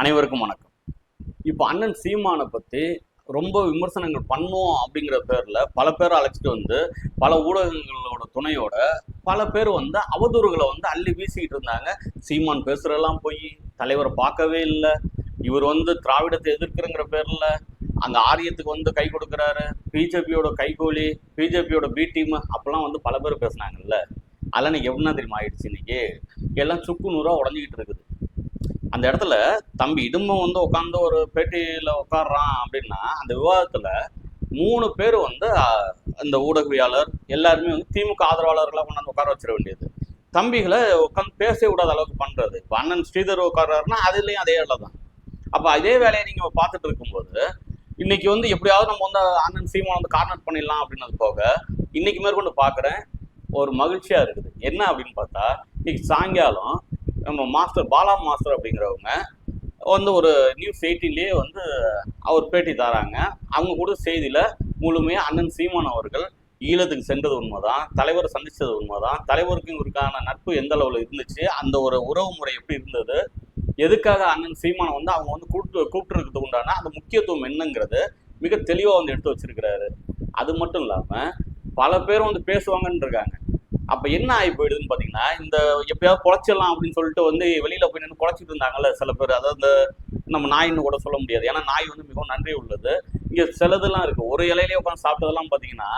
அனைவருக்கும் வணக்கம். இப்போ அண்ணன் சீமானை பற்றி ரொம்ப விமர்சனங்கள் பண்ணோம் அப்படிங்கிற பேரில் பல பேரை அழைச்சிட்டு வந்து பல ஊடகங்களோட துணையோட பல பேர் வந்து அவதூறுகளை வந்து அள்ளி வீசிக்கிட்டு இருந்தாங்க. சீமான் பேசுகிறதெல்லாம் போய் தலைவரை பார்க்கவே இல்லை. இவர் வந்து திராவிடத்தை எதிர்க்கிறங்கிற பேரில் அங்கே ஆரியத்துக்கு வந்து கை கொடுக்குறாரு. பிஜேபியோட கைகூலி பிஜேபியோட பி டீம் அப்பெல்லாம் வந்து பல பேர் பேசுனாங்கல்ல. அதெல்லாம் இன்னைக்கு எப்படின்னா தெரியுமா ஆயிடுச்சு இன்னைக்கு? எல்லாம் சுக்கு நூறாக உடஞ்சிக்கிட்டு இருக்குது. அந்த இடத்துல தம்பி இடும்பம் வந்து உட்காந்து ஒரு பேட்டியில உட்காடுறான் அப்படின்னா அந்த விவாதத்துல மூணு பேர் வந்து அந்த ஊடகவியாளர் எல்லாருமே வந்து திமுக ஆதரவாளர்களாக கொண்டாந்து உட்கார வச்சிட வேண்டியது. தம்பிகளை உட்காந்து பேசவே விடாத அளவுக்கு பண்றது. இப்போ அண்ணன் ஸ்ரீதர் உட்கார்றாருன்னா அதுலேயும் அதே வேலை தான். அப்போ அதே வேலையை நீங்க பார்த்துட்டு இருக்கும்போது இன்னைக்கு வந்து எப்படியாவது நம்ம வந்து அண்ணன் சீமான் வந்து கார்னர் பண்ணிடலாம் அப்படின்னது போக இன்னைக்கு மேற்கொண்டு பார்க்குறேன் ஒரு மகிழ்ச்சியா இருக்குது. என்ன அப்படின்னு பார்த்தா இன்னைக்கு சாயங்காலம் நம்ம மாஸ்டர் பாலா மாஸ்டர் அப்படிங்கிறவங்க வந்து ஒரு நியூஸ் எயிட்டின்லேயே வந்து அவர் பேட்டி தராங்க. அவங்க கூட செய்தியில் முழுமையாக அண்ணன் சீமான் அவர்கள் ஈழத்துக்கு சென்றது உண்மைதான் தலைவரை சந்தித்தது உண்மைதான் தலைவருக்கு இவருக்கான நட்பு எந்த அளவில் இருந்துச்சு அந்த ஒரு உறவு முறை எப்படி இருந்தது எதுக்காக அண்ணன் சீமானை வந்து அவங்க வந்து கூப்பிட்டு கூப்பிட்டுருக்கிறது உண்டான அந்த முக்கியத்துவம் என்னங்கிறது மிக தெளிவாக வந்து எடுத்து வச்சிருக்கிறாரு. அது மட்டும் இல்லாமல் பல பேர் வந்து பேசுவாங்கன்னு இருக்காங்க அப்ப என்ன ஆகி போயிடுதுன்னு பாத்தீங்கன்னா இந்த எப்பயாவது குலைச்சிடலாம் அப்படின்னு சொல்லிட்டு வந்து வெளியில போய் நின்று குலைச்சிட்டு இருந்தாங்கல்ல சில பேர். அதாவது இந்த நம்ம நாயின்னு கூட சொல்ல முடியாது. ஏன்னா நாய் வந்து மிகவும் நன்றி உள்ளது. இங்க சிலதெல்லாம் இருக்கு. ஒரு இலையிலேயே உட்காந்து சாப்பிட்டதெல்லாம் பாத்தீங்கன்னா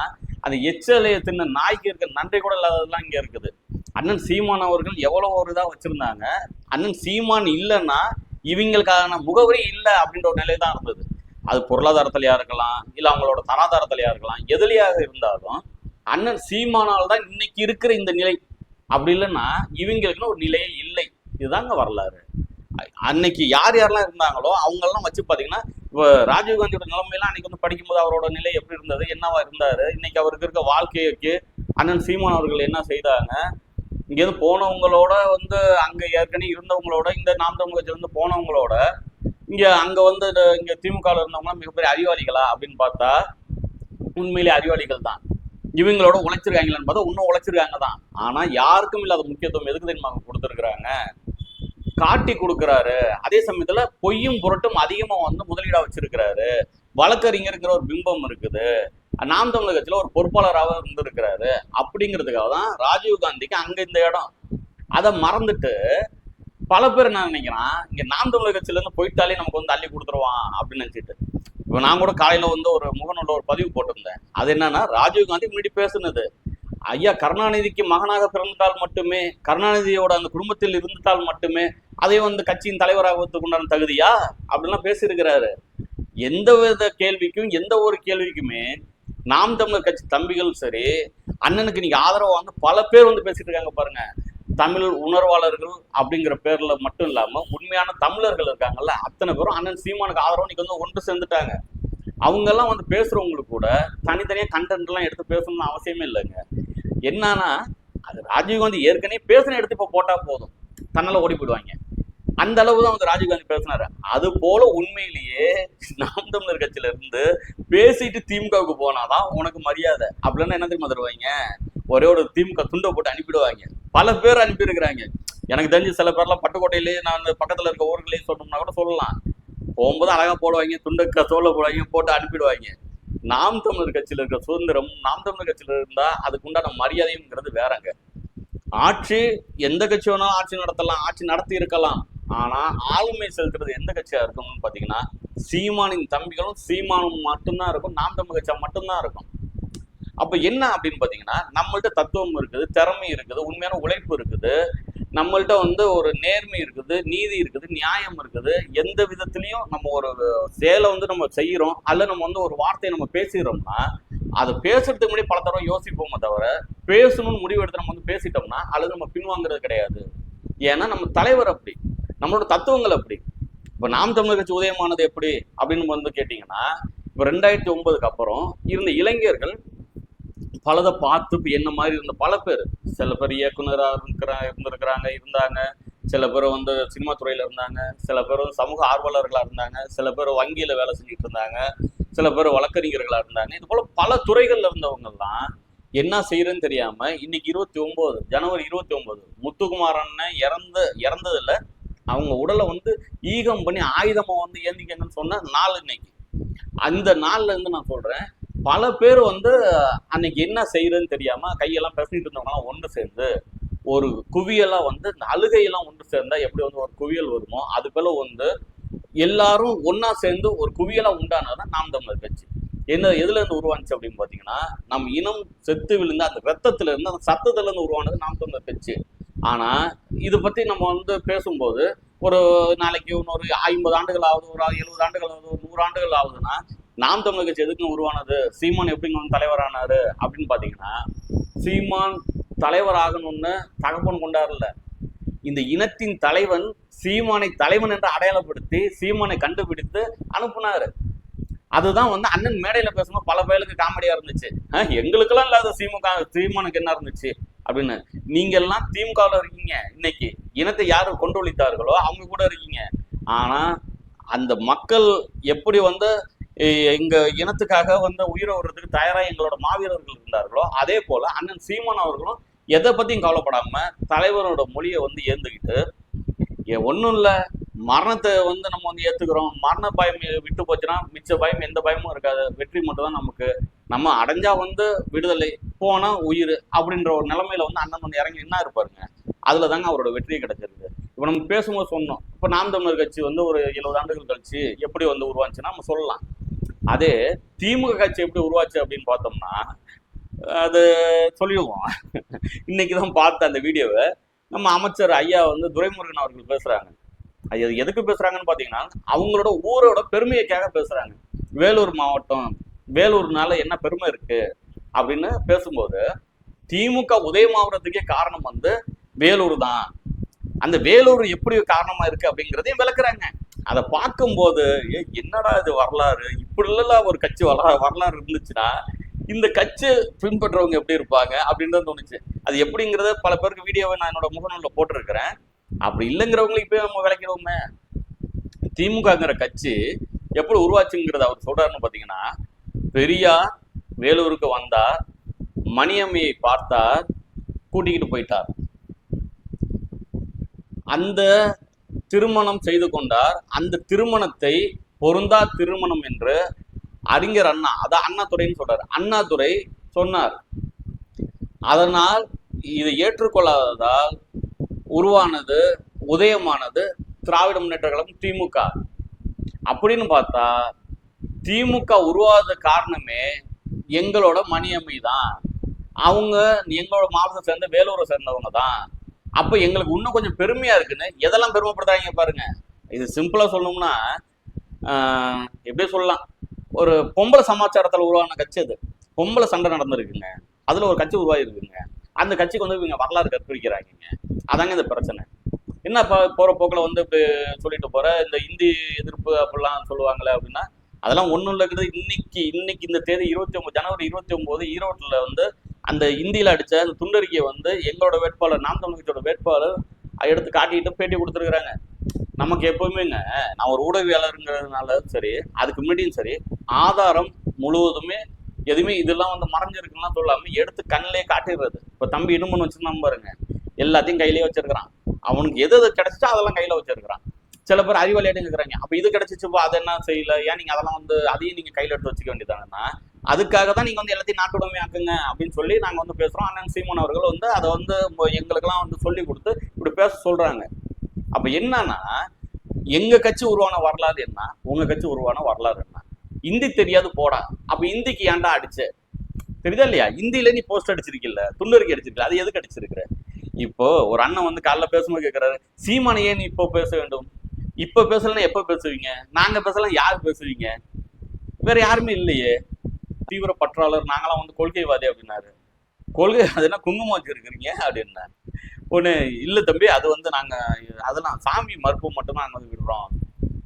அந்த எச்ச இலையை தின்ன நாய்க்கு இருக்க நன்றி கூட இல்லாததெல்லாம் இங்க இருக்குது. அண்ணன் சீமான் அவர்கள் எவ்வளவு ஒரு இதாக வச்சிருந்தாங்க. அண்ணன் சீமான் இல்லைன்னா இவங்களுக்கான முகவரி இல்லை அப்படின்ற ஒரு நிலை தான் இருந்தது. அது பொருளாதாரத்திலையா இருக்கலாம் இல்லை அவங்களோட தராதாரத்திலையா இருக்கலாம் எதுலையாக இருந்தாலும் அண்ணன் சீமானால் தான் இன்னைக்கு இருக்கிற இந்த நிலை. அப்படி இல்லைன்னா இவங்களுக்குன்னு ஒரு நிலையே இல்லை. இதுதாங்க வரலாறு. அன்னைக்கு யார் யாரெல்லாம் இருந்தாங்களோ அவங்கெல்லாம் வச்சு பார்த்தீங்கன்னா இப்போ ராஜீவ்காந்தியோட நிலைமையெல்லாம் அன்னைக்கு வந்து படிக்கும்போது அவரோட நிலை எப்படி இருந்தது என்னவா இருந்தார் இன்னைக்கு அவருக்கு இருக்க வாழ்க்கைக்கு அண்ணன் சீமான் அவர்கள் என்ன செய்தாங்க? இங்கேருந்து போனவங்களோட வந்து அங்கே ஏற்கனவே இருந்தவங்களோட இந்த நாம் தமிழகத்திலிருந்து இருந்து போனவங்களோட இங்கே அங்கே வந்து இங்கே திமுகவில் இருந்தவங்களாம் மிகப்பெரிய அறிவாளிகளா அப்படின்னு பார்த்தா உண்மையிலே அறிவாளிகள் தான். இவங்களோட உழைச்சிருக்காங்களான்னு பார்த்தா இன்னும் உழைச்சிருக்காங்க தான். ஆனா யாருக்கும் இல்லாத முக்கியத்துவம் எதுக்கு தெரியுமா கொடுத்துருக்குறாங்க? காட்டி கொடுக்குறாரு. அதே சமயத்துல பொய்யும் புரட்டும் அதிகமா வந்து முதலீடா வச்சிருக்கிறாரு. வழக்கறிஞருங்கிற ஒரு பிம்பம் இருக்குது. நாம் தமிழக கட்சியில ஒரு பொறுப்பாளராக இருந்திருக்கிறாரு. அப்படிங்கிறதுக்காக தான் ராஜீவ் காந்திக்கு அங்க இந்த இடம். அதை மறந்துட்டு பல பேர் என்ன நினைக்கிறான்? இங்க நாம் தமிழக கட்சியில இருந்து போயிட்டாலே நமக்கு வந்து அள்ளி கொடுத்துருவான் அப்படின்னு நினைச்சிட்டு. இப்போ நான் கூட காலையில் வந்து ஒரு முகநூலில் ஒரு பதிவு போட்டிருந்தேன். அது என்னன்னா ராஜீவ் காந்தி முன்னாடி பேசுனது. ஐயா கருணாநிதிக்கு மகனாக பிறந்தால் மட்டுமே கருணாநிதியோட அந்த குடும்பத்தில் இருந்துட்டால் மட்டுமே அதை வந்து கட்சியின் தலைவராக உண்டான தகுதியா? அப்படிலாம் பேசியிருக்கிறாரு. எந்த வித கேள்விக்கும் எந்த ஒரு கேள்விக்குமே நாம் தமிழர் கட்சி தம்பிகளும் சரி அண்ணனுக்கு நீங்க ஆதரவு வந்து பல பேர் வந்து பேசிட்டு இருக்காங்க பாருங்க. தமிழ் உணர்வாளர்கள் அப்படிங்கிற பேர்ல மட்டும் இல்லாம உண்மையான தமிழர்கள் இருக்காங்கல்ல அத்தனை பேரும் அண்ணன் சீமானுக்கு ஆதரவு இன்னைக்கு வந்து ஒன்று சேர்ந்துட்டாங்க. அவங்க எல்லாம் வந்து பேசுறவங்களுக்கு கூட தனித்தனியா கண்டென்ட் எல்லாம் எடுத்து பேசணும்னு அவசியமே இல்லைங்க. என்னன்னா அது ராஜீவ்காந்தி ஏற்கனவே பேசின எடுத்து இப்ப போட்டா போதும். தன்னால ஓடி போயிடுவாங்க. அந்த அளவு தான் வந்து ராஜீவ்காந்தி பேசினாரு. அது போல உண்மையிலேயே நாம் தமிழர் கட்சியில இருந்து பேசிட்டு திமுகவுக்கு போனாதான் உனக்கு மரியாதை. அப்படின்னா என்ன தெரியுமா தருவாங்க? ஒரே ஒரு திமுக துண்டை போட்டு அனுப்பிடுவாங்க. பல பேர் அனுப்பியிருக்கிறாங்க. எனக்கு தெரிஞ்சு சில பேர்லாம் பட்டுக்கோட்டையிலேயே நான் அந்த இருக்க ஊர்களையும் சொன்னோம்னா கூட சொல்லலாம். போகும்போது அழகாக போடுவாங்க துண்டை க- போடுவாங்க போட்டு அனுப்பிடுவாங்க. நாம் தமிழர் கட்சியில் இருக்க சுதந்திரம் நாம் தமிழர் கட்சியில் இருந்தால் அதுக்கு உண்டான மரியாதைங்கிறது வேறங்க. ஆட்சி எந்த கட்சி வேணாலும் ஆட்சி நடத்தலாம் ஆட்சி நடத்தி இருக்கலாம். ஆனால் ஆளுமை செலுத்துறது எந்த கட்சியாக இருக்கும்னு பார்த்தீங்கன்னா சீமானின் தம்பிகளும் சீமானும் மட்டும்தான் இருக்கும் நாம் தமிழ் கட்சியாக மட்டும்தான் இருக்கும். அப்ப என்ன அப்படின்னு பாத்தீங்கன்னா நம்மள்ட்ட தத்துவம் இருக்குது திறமை இருக்குது உண்மையான உழைப்பு இருக்குது. நம்மள்ட்ட வந்து ஒரு நேர்மை இருக்குது நீதி இருக்குது நியாயம் இருக்குது. எந்த விதத்துலயும் நம்ம ஒரு செயலை வந்து நம்ம செய்யறோம் அல்ல நம்ம வந்து ஒரு வார்த்தையை நம்ம பேசிடுறோம்னா அதை பேசுறதுக்கு முன்னாடி பல தடவை யோசிப்போமே தவிர பேசணும்னு முடிவு எடுத்து நம்ம வந்து பேசிட்டோம்னா அல்லது நம்ம பின்வாங்குறது கிடையாது. ஏன்னா நம்ம தலைவர் அப்படி நம்மளோட தத்துவங்கள் அப்படி. இப்போ நாம் தமிழர் கட்சி உதயமானது எப்படி அப்படின்னு வந்து கேட்டிங்கன்னா இப்போ ரெண்டாயிரத்தி ஒன்பதுக்கு அப்புறம் இருந்த இளைஞர்கள் பலதை பார்த்து இப்போ என்ன மாதிரி இருந்த பல பேர். சில பேர் இயக்குனராக இருக்கிற இருந்திருக்கிறாங்க இருந்தாங்க. சில பேர் வந்து சினிமா துறையில் இருந்தாங்க. சில பேர் வந்து சமூக ஆர்வலர்களாக இருந்தாங்க. சில பேர் வங்கியில் வேலை செஞ்சுட்டு இருந்தாங்க. சில பேர் வழக்கறிஞர்களாக இருந்தாங்க. இது போல் பல துறைகளில் இருந்தவங்கெல்லாம் என்ன செய்யறதுன்னு தெரியாம இன்னைக்கு இருபத்தி ஒன்பது ஜனவரி இருபத்தி ஒன்பது முத்துக்குமார் அண்ணன் இறந்த இறந்ததுல அவங்க உடலை வந்து ஈகம் பண்ணி ஆயுதமா வந்து ஏந்திக்கங்கன்னு சொன்ன நாள் இன்னைக்கு. அந்த நாள்ல இருந்து நான் சொல்றேன் பல பேர் வந்து அன்னைக்கு என்ன செய்யறதுன்னு தெரியாம கையெல்லாம் பேசிட்டு இருந்தவங்கலாம் ஒன்று சேர்ந்து ஒரு குவியெல்லாம் வந்து இந்த அழுகையெல்லாம் ஒன்று சேர்ந்தா எப்படி வந்து ஒரு குவியல் வருமோ அது போல வந்து எல்லாரும் ஒன்னா சேர்ந்து ஒரு குவியலா உண்டானதான் நாம் தமிழர் கட்சி. என்ன எதுல இருந்து உருவானுச்சு அப்படின்னு பாத்தீங்கன்னா நம் இனம் செத்து விழுந்த அந்த ரத்தத்துல இருந்து அந்த சத்தத்துல இருந்து உருவானது நாம் தமிழர் கட்சி. ஆனா இது பத்தி நம்ம வந்து பேசும்போது ஒரு நாளைக்கு இன்னொரு ஐம்பது ஆண்டுகள் ஆகுது ஒரு எழுபது ஆண்டுகள் ஆகுது ஒரு நூறு ஆண்டுகள் ஆகுதுன்னா நாம் தமிழர் கட்சி எதுக்குன்னு உருவானது? சீமான் எப்படிங்க வந்து தலைவரானாரு அப்படின்னு பாத்தீங்கன்னா சீமான் தலைவர் ஆகணும்னு தகப்பன் கொண்டாடல இந்த இனத்தின் தலைவன் சீமானை தலைவன் என்று அடையாளப்படுத்தி சீமானை கண்டுபிடித்து அனுப்புனாரு. அதுதான் வந்து அண்ணன் மேடையில பேசும்போது பல பேருக்கு காமெடியா இருந்துச்சு. எங்களுக்கெல்லாம் இல்லாத சீமுக சீமானுக்கு என்ன இருந்துச்சு? அப்படின்னு. நீங்க எல்லாம் திமுகவில் இருக்கீங்க. இன்னைக்கு இனத்தை யாரு கொண்டொழித்தார்களோ அவங்க கூட இருக்கீங்க. ஆனா அந்த மக்கள் எப்படி வந்து எங்கள் எங்க இனத்துக்காக வந்து உயிரை விடுறதுக்கு தயாராக எங்களோட மாவீரர்கள் இருந்தார்களோ அதே போல அண்ணன் சீமான் அவர்களும் எதை பத்தியும் கவலைப்படாம தலைவரோட மொழியை வந்து ஏந்துக்கிட்டு ஒன்றும் இல்லை. மரணத்தை வந்து நம்ம வந்து ஏற்றுக்கிறோம் மரண பயம் விட்டு போச்சுன்னா மிச்ச பயம் எந்த பயமும் இருக்காது. வெற்றி மட்டும் தான் நமக்கு. நம்ம அடைஞ்சா வந்து விடுதலை போனால் உயிர் அப்படின்ற ஒரு நிலைமையில வந்து அண்ணன் வந்து இறங்கி என்ன இருப்பாருங்க அதுல தாங்க அவரோட வெற்றி கிடைச்சிருக்கு. இப்போ நம்ம பேசும்போது சொன்னோம். இப்போ நாம் தமிழர் கட்சி வந்து ஒரு எழுபது ஆண்டுகள் கழிச்சு எப்படி வந்து உருவாச்சுன்னா நம்ம சொல்லலாம். அதே திமுக கட்சி எப்படி உருவாச்சு அப்படின்னு பார்த்தோம்னா அது சொல்லிடுவோம். இன்னைக்கு தான் பார்த்த அந்த வீடியோவை. நம்ம அமைச்சர் ஐயா வந்து துரைமுருகன் அவர்கள் பேசுறாங்க. ஐயா எதுக்கு பேசுறாங்கன்னு பாத்தீங்கன்னா அவங்களோட ஊரோட பெருமையைக்காக பேசுறாங்க. வேலூர் மாவட்டம் வேலூர்னால என்ன பெருமை இருக்கு அப்படின்னு பேசும்போது திமுக உதயமாவதுக்கே காரணம் வந்து வேலூர் தான். அந்த வேலூர் எப்படி காரணமா இருக்கு அப்படிங்கிறதையும் விளக்குறாங்க. அதை பார்க்கும்போது ஏ என்னடா இது வரலாறு? இப்படிலாம் ஒரு கட்சி வரலா வரலாறு இருந்துச்சுன்னா இந்த கட்சி பின்பற்றவங்க எப்படி இருப்பாங்க? அப்படின்னு தான் தோணுச்சு. அது எப்படிங்கிறத பல பேருக்கு வீடியோவை நான் என்னோட முகநூலில் போட்டிருக்கிறேன். அப்படி இல்லைங்கிறவங்களுக்கு இப்போ நம்ம விளக்கிடுவோமே. திமுகங்கிற கட்சி எப்படி உருவாச்சுங்கிறத அவர் சொல்றாருன்னு பார்த்தீங்கன்னா பெரியார் வேலூருக்கு வந்தார் மணியம்மையை பார்த்தார் கூட்டிக்கிட்டு போயிட்டார். அந்த திருமணம் செய்து கொண்டார். அந்த திருமணத்தை பொருந்தா திருமணம் என்று அறிஞர் அண்ணா அதான் அண்ணாதுரைன்னு சொல்றார். அண்ணாதுரை சொன்னார். அதனால் இதை ஏற்றுக்கொள்ளாததால் உருவானது உதயமானது திராவிட முன்னேற்ற கழகம் திமுக. அப்படின்னு பார்த்தா திமுக உருவாத காரணமே எங்களோட மணியம்மை தான். அவங்க எங்களோட மாவட்டத்தை சேர்ந்த வேலூரை சேர்ந்தவங்க தான். அப்போ எங்களுக்கு இன்னும் கொஞ்சம் பெருமையா இருக்குன்னு எதெல்லாம் பெருமைப்படுத்துறாங்க பாருங்க. இது சிம்பிளா சொல்லணும்னா எப்படியே எப்படி சொல்லலாம். ஒரு பொம்பளை சமாச்சாரத்தில் உருவான கட்சி அது. பொம்பளை சண்டை நடந்திருக்குங்க. அதுல ஒரு கட்சி உருவாகிருக்குங்க. அந்த கட்சிக்கு வந்து இவங்க வரலாறு கற்பிக்கிறாங்க அதாங்க இந்த பிரச்சனை. என்ன இப்போ போற போக்கில் வந்து இப்படி சொல்லிட்டு போற? இந்த இந்தி எதிர்ப்பு அப்படிலாம் சொல்லுவாங்களே அப்படின்னா அதெல்லாம் ஒன்றும் இல்லைங்கிறது இன்னைக்கு இன்னைக்கு இந்த தேதி இருபத்தி ஒன்பது ஜனவரி இருபத்தி ஒன்பது ஈரோட்டில் வந்து அந்த இந்தியில் அடித்த அந்த துண்டறிக்கையை வந்து எங்களோட வேட்பாளர் நாம் தமிழகத்தோட வேட்பாளர் எடுத்து காட்டிட்டு பேட்டி கொடுத்துருக்குறாங்க. நமக்கு எப்பவுமேங்க நான் ஒரு ஊடகவியாளருங்கிறதுனால சரி அதுக்கு முன்னாடியும் சரி ஆதாரம் முழுவதுமே எதுவுமே இதெல்லாம் வந்து மறைஞ்சிருக்குன்னா சொல்லாம எடுத்து கண்ணிலே காட்டிடுறது. இப்போ தம்பி இடும்புன்னு வச்சிருந்தான் பாருங்க எல்லாத்தையும் கையிலேயே வச்சிருக்கிறான். அவனுக்கு எது எது கிடைச்சிச்சோ அதெல்லாம் கையில வச்சிருக்கிறான். சில பேர் அறிவாளியாட்டு இருக்கிறாங்க. அப்போ இது கிடைச்சிச்சுப்போ அதை என்ன செய்யல? ஏன் நீங்க அதெல்லாம் வந்து அதையும் நீங்க கையில எடுத்து வச்சுக்க வேண்டியதாங்கன்னா அதுக்காக தான் நீங்க வந்து எல்லாத்தையும் நாட்டுடமை ஆக்குங்க அப்படின்னு சொல்லி நாங்க வந்து பேசுறோம். அண்ணன் சீமன் அவர்கள் வந்து அதை வந்து எங்களுக்கெல்லாம் வந்து சொல்லி கொடுத்து இப்படி பேச சொல்றாங்க. அப்ப என்னன்னா எங்க கட்சி உருவான வரலாறு என்ன? உங்க கட்சி உருவான வரலாறு என்ன? இந்தி தெரியாது போடா. அப்ப இந்திக்கு ஏன்டா அடிச்சு? தெரியுதா இல்லையா? இந்தியில நீ போஸ்ட் அடிச்சிருக்கில்ல? துண்டறிக்கை அடிச்சிருக்கல அது எதுக்கு அடிச்சிருக்கிற? இப்போ ஒரு அண்ணன் வந்து காலைல பேசும்போது கேட்கிறாரு சீமானை ஏன் நீ இப்போ பேச வேண்டும்? இப்ப பேசலன்னா எப்ப பேசுவீங்க? நாங்க பேசலாம் யார் பேசுவீங்க? வேற யாருமே இல்லையே. தீவிர பற்றாளர் நாங்களாம் வந்து கொள்கைவாதி அப்படின்னாரு. கொள்கை அது என்ன குங்குமம் வச்சிருக்கிறீங்க அப்படின்னா ஒண்ணு இல்ல தம்பி அது வந்து நாங்க அதெல்லாம் சாமி மறுப்பு மட்டும் நாங்க வந்து விடுறோம்.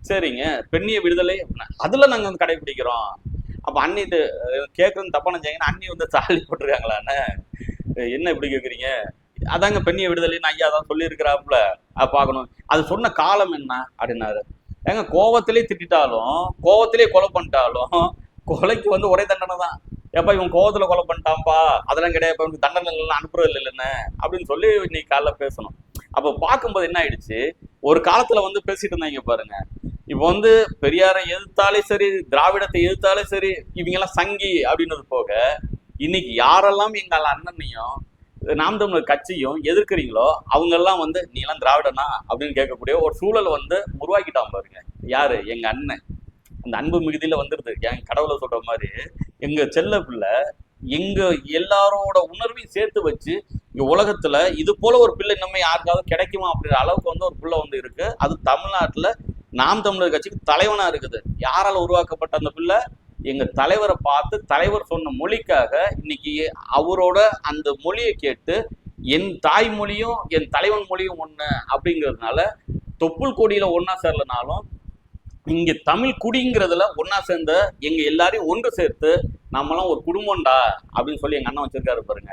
சரிங்க பெண்ணிய விடுதலை அப்படின்னா அதுல நாங்க வந்து கடைபிடிக்கிறோம். அப்ப அண்ணி இது கேட்கறது தப்பா நினைச்சாங்கன்னா அண்ணி வந்து சாலி போட்டிருக்காங்களான்னு என்ன இப்படி கேக்குறீங்க? அதாங்க பெண்ணிய விடுதலைன்னு ஐயா தான் சொல்லியிருக்கிறாப்புல. அது பார்க்கணும். அது சொன்ன காலம் என்ன அப்படின்னாரு. ஏங்க கோவத்திலே திட்டாலும் கோவத்திலே கொலை பண்ணிட்டாலும் கொலைக்கு வந்து ஒரே தண்டனை தான். ஏப்பா இவன் கோவத்தில் கொலை பண்ணிட்டான்ப்பா. அதெல்லாம் கிடையாது இவனுக்கு தண்டனை இல்லைன்னா அனுப்புறது இல்லைன்னு. அப்படின்னு சொல்லி இன்னைக்கு காலைல பேசணும். அப்போ பார்க்கும்போது என்ன ஆயிடுச்சு? ஒரு காலத்துல வந்து பேசிட்டு இருந்தாங்க பாருங்க. இப்போ வந்து பெரியாரை எதிர்த்தாலே சரி திராவிடத்தை எதிர்த்தாலே சரி இவங்க எல்லாம் சங்கி அப்படின்றது போக இன்னைக்கு யாரெல்லாம் எங்கள் அண்ணனையும் நாம் தமிழர் கட்சியும் எதிர்க்கிறீங்களோ அவங்க எல்லாம் வந்து நீ எல்லாம் திராவிடனா? அப்படின்னு கேட்கக்கூடிய ஒரு சூழல் வந்து உருவாக்கிட்டான் பாருங்க. யாரு? எங்க அண்ணன். அந்த அன்பு மிகுதியில வந்துடுது என் கடவுளை சொல்ற மாதிரி எங்க செல்ல பிள்ளை எங்க எல்லாரோட உணர்வையும் சேர்த்து வச்சு இங்க உலகத்துல இது போல ஒரு பிள்ளை இன்னுமே யாருக்காவது கிடைக்குமா? அப்படிங்கிற அளவுக்கு வந்து ஒரு பிள்ளை வந்து இருக்கு. அது தமிழ்நாட்டுல நாம் தமிழர் கட்சிக்கு தலைவனா இருக்குது. யாரால உருவாக்கப்பட்ட அந்த பிள்ளை? எங்க தலைவரை பார்த்து தலைவர் சொன்ன மொழிக்காக இன்னைக்கு அவரோட அந்த மொழியை கேட்டு என் தாய்மொழியும் என் தலைவன் மொழியும் ஒன்று அப்படிங்கிறதுனால தொப்புள் கொடியில ஒன்றா சேரலனாலும் இங்க தமிழ் குடிங்கிறதுல ஒன்னா சேர்ந்த எங்க எல்லாரையும் ஒன்று சேர்த்து நம்மளாம் ஒரு குடும்பம்டா அப்படின்னு சொல்லி எங்க அண்ணன் வச்சிருக்காரு பாருங்க.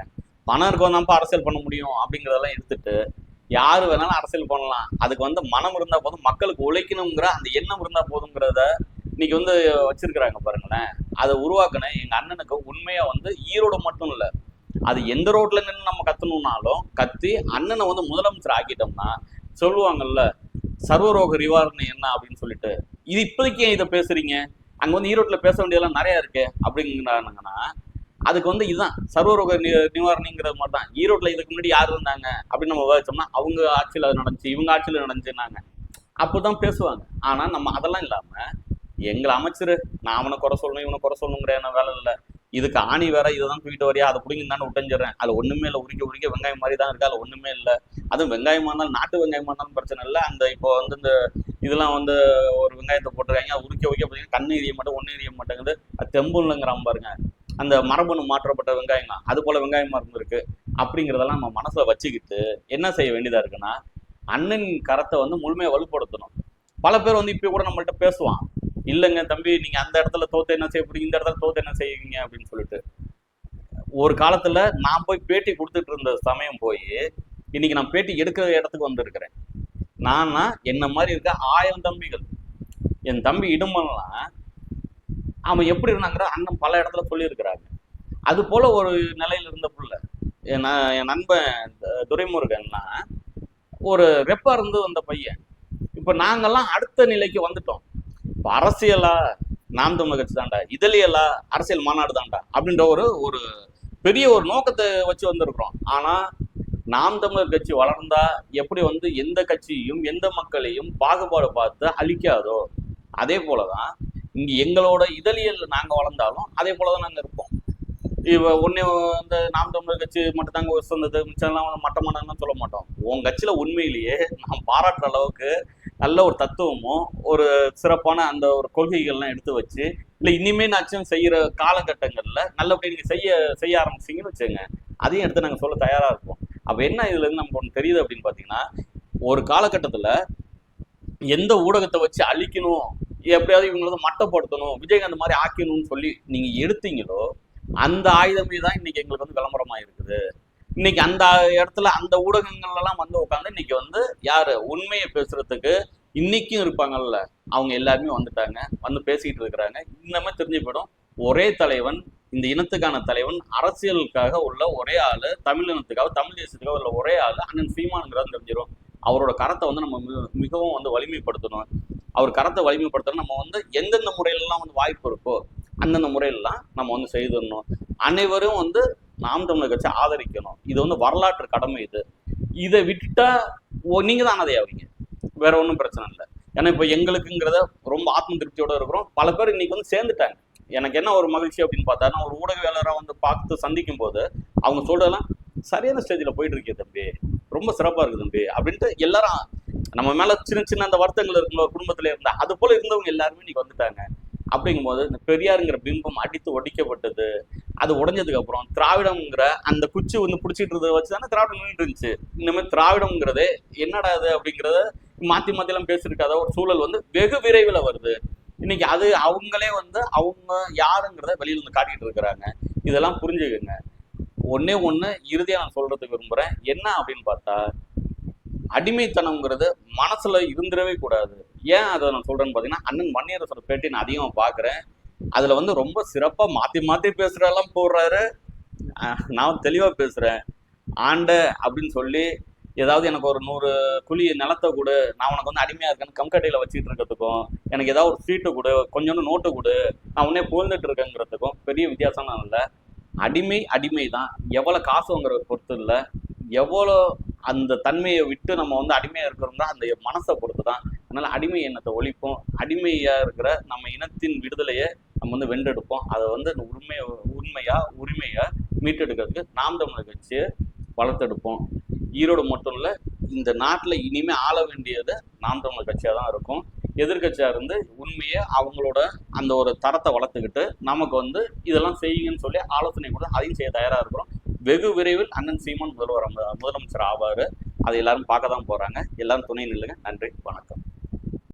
பணம் இருக்கவன் தான்ப்பா அரசியல் பண்ண முடியும் அப்படிங்கிறதெல்லாம் எடுத்துட்டு யார் வேணாலும் அரசியல் பண்ணலாம். அதுக்கு வந்து மனம் இருந்தா போதும் மக்களுக்கு உழைக்கணுங்கிற அந்த எண்ணம் இருந்தா போதுங்கிறத இன்னைக்கு வந்து வச்சிருக்கிறாங்க பாருங்களேன். அதை உருவாக்கின எங்க அண்ணனுக்கு உண்மையா வந்து ஈரோடு மட்டும் இல்ல அது எந்த ரோட்ல நின்று நம்ம கத்தணும்னாலும் கத்தி அண்ணனை வந்து முதலமைச்சர் ஆக்கிட்டோம்னா சொல்லுவாங்கல்ல சர்வரோக நிவாரணம் என்ன அப்படின்னு சொல்லிட்டு இது இப்போதைக்கு ஏன் இதை பேசுறீங்க? அங்க வந்து ஈரோட்டில் பேச வேண்டியதெல்லாம் நிறைய இருக்கு அப்படிங்கிறாங்கன்னா அதுக்கு வந்து இதுதான் சர்வரோக நி நிவாரணிங்கிறது மாதிரி தான் ஈரோட்டில் இதுக்கு முன்னாடி யார் இருந்தாங்க? அப்படின்னு நம்ம விவாதிச்சோம்னா அவங்க ஆட்சியில் அது நடந்துச்சு இவங்க ஆட்சியில் நடந்துச்சுன்னாங்க. அப்போதான் பேசுவாங்க. ஆனால் நம்ம அதெல்லாம் இல்லாமல் எங்களை அமைச்சர் நான் அவனை குறை சொல்லணும் இவனை குறை சொல்லணுங்கிற வேலை இல்லை. இதுக்கு ஆணி வேற இதை தான் தூக்கிட்டு வரையா அதை பிடிங்கி தானே விட்டுஞ்சிடறேன் அது ஒண்ணுமே இல்லை உரிக்க உரிக்க வெங்காயம் மாதிரி தான் இருக்கு அது ஒண்ணுமே இல்லை. அதுவும் வெங்காயமா இருந்தாலும் நாட்டு வெங்காயமா இருந்தாலும் பிரச்சனை இல்லை. அந்த இப்போ வந்து இந்த இதெல்லாம் வந்து ஒரு வெங்காயத்தை போட்டிருக்காங்க அது உரிக்க உரிக்க பார்த்தீங்கன்னா கண்ணு எரிய மாட்டேன் ஒண்ணு எரிய மாட்டேங்குது. அது தெம்புலங்கிறான் பாருங்க. அந்த மரபணு மாற்றப்பட்ட வெங்காயம் தான் அது போல வெங்காயமா இருந்திருக்கு. அப்படிங்கிறதெல்லாம் நம்ம மனசுல வச்சுக்கிட்டு என்ன செய்ய வேண்டியதா இருக்குன்னா அண்ணன் கரத்தை வந்து முழுமையாக வலுப்படுத்தணும். பல பேர் வந்து இப்போ கூட நம்மள்ட்ட பேசுவான். இல்லைங்க தம்பி நீங்கள் அந்த இடத்துல தோத்து என்ன செய்ய போறீங்க? இந்த இடத்துல தோத்து என்ன செய்வீங்க? அப்படின்னு சொல்லிட்டு. ஒரு காலத்தில் நான் போய் பேட்டி கொடுத்துட்டு இருந்த சமயம் போய் இன்னைக்கு நான் பேட்டி எடுக்கிற இடத்துக்கு வந்திருக்கிறேன். நானா என்ன மாதிரி இருக்க? ஆயிரம் தம்பிகள். என் தம்பி இடுமன்லாம் அவன் எப்படி இருந்தாங்கிற அண்ணன் பல இடத்துல சொல்லியிருக்கிறாங்க அது போல ஒரு நிலையில இருந்த புள்ள என் என் நண்பன் துரைமுருகன்னா ஒரு ரெப்பா இருந்து வந்த பையன். இப்போ நாங்கள்லாம் அடுத்த நிலைக்கு வந்துட்டோம். இப்போ அரசியலா நாம் தமிழர் கட்சி தாண்டா இதழியலா அரசியல் மாநாடு தாண்டா அப்படின்ற ஒரு ஒரு பெரிய ஒரு நோக்கத்தை வச்சு வந்திருக்கிறோம். ஆனால் நாம் தமிழர் கட்சி வளர்ந்தா எப்படி வந்து எந்த கட்சியையும் எந்த மக்களையும் பாகுபாடு பார்த்து அழிக்காதோ அதே போலதான் இங்க எங்களோட இதழியல் நாங்க வளர்ந்தாலும் அதே போலதான் நாங்க இருப்போம். இவ ஒன்னே இந்த நாம் தமிழர் கட்சி மட்டும் தாங்க வந்தது மிச்சம்லாம் மட்டமானன்னு சொல்ல மாட்டோம். உன் கட்சியில உண்மையிலேயே நான் பாராட்டுற அளவுக்கு நல்ல ஒரு தத்துவமும் ஒரு சிறப்பான அந்த ஒரு கொள்கைகள்லாம் எடுத்து வச்சு இல்லை இனிமே நாச்சும் செய்கிற காலகட்டங்களில் நல்லபடி நீங்கள் செய்ய செய்ய ஆரம்பிச்சீங்கன்னு வச்சுங்க அதையும் எடுத்து நாங்கள் சொல்ல தயாராக இருப்போம். அப்போ என்ன இதுலேருந்து நமக்கு ஒன்று தெரியுது அப்படின்னு பார்த்தீங்கன்னா ஒரு காலகட்டத்தில் எந்த ஊடகத்தை வச்சு அழிக்கணும் எப்படியாவது இவங்களை மட்டப்படுத்தணும் விஜயகாந்த் மாதிரி ஆக்கணும்னு சொல்லி நீங்கள் எடுத்தீங்களோ அந்த ஆயுதமே தான் இன்னைக்கு எங்களுக்கு வந்து விளம்பரமாக இருக்குது இன்னைக்கு அந்த இடத்துல அந்த ஊடகங்கள்லாம் வந்து உட்காந்து இன்னைக்கு வந்து யாரு? உண்மையை பேசுறதுக்கு இன்னைக்கும் இருப்பாங்கல்ல. அவங்க எல்லாருமே வந்துட்டாங்க. வந்து பேசிக்கிட்டு இருக்கிறாங்க. இன்னமே தெரிஞ்சு போயிடும் ஒரே தலைவன் இந்த இனத்துக்கான தலைவன் அரசியலுக்காக உள்ள ஒரே ஆள் தமிழ் இனத்துக்காக தமிழ் தேசத்துக்காக உள்ள ஒரே ஆள் அண்ணன் சீமானுங்கிறது தெரிஞ்சிடும் அவரோட கரத்தை வந்து நம்ம மிக- மிகவும் வந்து வலிமைப்படுத்தணும். அவர் கரத்தை வலிமைப்படுத்தணும் நம்ம வந்து எந்தெந்த முறையிலலாம் வந்து வாய்ப்பு இருக்கோ அந்தந்த முறையிலலாம் நம்ம வந்து செய்திடணும். அனைவரும் வந்து நாம் தமிழர் கட்சி ஆதரிக்கணும். இது வந்து வரலாற்று கடமை இது. இதை விட்டுட்டா ஓ தான் தான் ஆவீங்க. வேற ஒன்றும் பிரச்சனை இல்லை. ஏன்னா இப்போ எங்களுக்குங்கிறத ரொம்ப ஆத்ம திருப்தியோட இருக்கிறோம். பல பேர் இன்னைக்கு வந்து சேர்ந்துட்டாங்க. எனக்கு என்ன ஒரு மகிழ்ச்சி அப்படின்னு பார்த்தா நான் ஒரு ஊடகவியலராக வந்து பார்த்து சந்திக்கும் போது அவங்க சொல்றதெல்லாம் சரியான ஸ்டேஜில் போயிட்டு இருக்கே தம்பி. ரொம்ப சிறப்பாக இருக்கு தம்பி. அப்படின்ட்டு எல்லாரும் நம்ம மேலே சின்ன சின்ன அந்த வருத்தங்கள் இருக்குங்களோ ஒரு இருந்தால் அது போல இருந்தவங்க எல்லாருமே இன்னைக்கு வந்துட்டாங்க. அப்படிங்கும்போது இந்த பெரியாருங்கிற பிம்பம் அடித்து ஒடிக்கப்பட்டது. அது உடைஞ்சதுக்கு அப்புறம் திராவிடம்ங்கிற அந்த குச்சி வந்து பிடிச்சிட்டு இருந்ததை வச்சு தானே திராவிடம் இருந்துச்சு. இனிமேல் திராவிடம்ங்கிறது என்னடா அது அப்படிங்கிறத மாத்தி மாத்தி எல்லாம் பேசிருக்காத ஒரு சூழல் வந்து வெகு விரைவில் வருது. இன்னைக்கு அது அவங்களே வந்து அவங்க யாருங்கிறத வெளியில வந்து காட்டிட்டு இருக்கிறாங்க. இதெல்லாம் புரிஞ்சுக்கங்க. ஒன்னே ஒண்ணு இறுதியா நான் சொல்றதுக்கு விரும்புறேன். என்ன அப்படின்னு பார்த்தா அடிமைத்தனம்ங்கிறது மனசுல இருந்துடவே கூடாது. ஏன் அதை நான் சொல்றேன்னு பார்த்தீங்கன்னா அண்ணன் மணியரசோட பேட்டி நான் அதிகமாக பார்க்குறேன். அதுல வந்து ரொம்ப சிறப்பா மாத்தி மாத்தி பேசுறதெல்லாம் போடுறாரு. நான் தெளிவா பேசுறேன். ஆண்ட அப்படின்னு சொல்லி ஏதாவது எனக்கு ஒரு நூறு குழி நிலத்தை கொடு நான் உனக்கு வந்து அடிமையா இருக்கேன்னு கம்கட்டையில வச்சுட்டு இருக்கிறதுக்கும் எனக்கு ஏதாவது ஒரு சீட்டு கொடு கொஞ்சோண்டு நோட்டு கொடு நான் உன்னே புகழ்ந்துட்டு இருக்கேங்கிறதுக்கும் பெரிய வித்தியாசம்லாம் இல்லை. அடிமை அடிமை தான் எவ்வளோ காசுங்கிற பொறுத்து இல்லை எவ்வளோ அந்த தன்மையை விட்டு நம்ம வந்து அடிமையாக இருக்கிறோம்னா அந்த மனசை பொறுத்து தான் அதனால் அடிமை எண்ணத்தை ஒழிப்போம். அடிமையாக இருக்கிற நம்ம இனத்தின் விடுதலையை நம்ம வந்து வென்றெடுப்போம். அதை வந்து உண்மை உண்மையாக உரிமையாக மீட்டெடுக்கிறதுக்கு நாம் தமிழர் கட்சியை வளர்த்தெடுப்போம். ஈரோடு மட்டும் இல்லை இந்த நாட்டில் இனிமேல் ஆள வேண்டியது நாம் தமிழர் கட்சியாக தான் இருக்கும். எதிர்க்கட்சியாக இருந்து உண்மையை அவங்களோட அந்த ஒரு தரத்தை வளர்த்துக்கிட்டு நமக்கு வந்து இதெல்லாம் செய்யுங்கன்னு சொல்லி ஆலோசனை கொடுத்து அதையும் செய்ய தயாராக இருக்கிறோம். வெகு விரைவில் அண்ணன் சீமான் முதல்வர் முதலமைச்சர் ஆவார். அதை எல்லாரும் பார்க்க தான் போகிறாங்க எல்லாரும் துணை நில்லுங்க நன்றி வணக்கம்.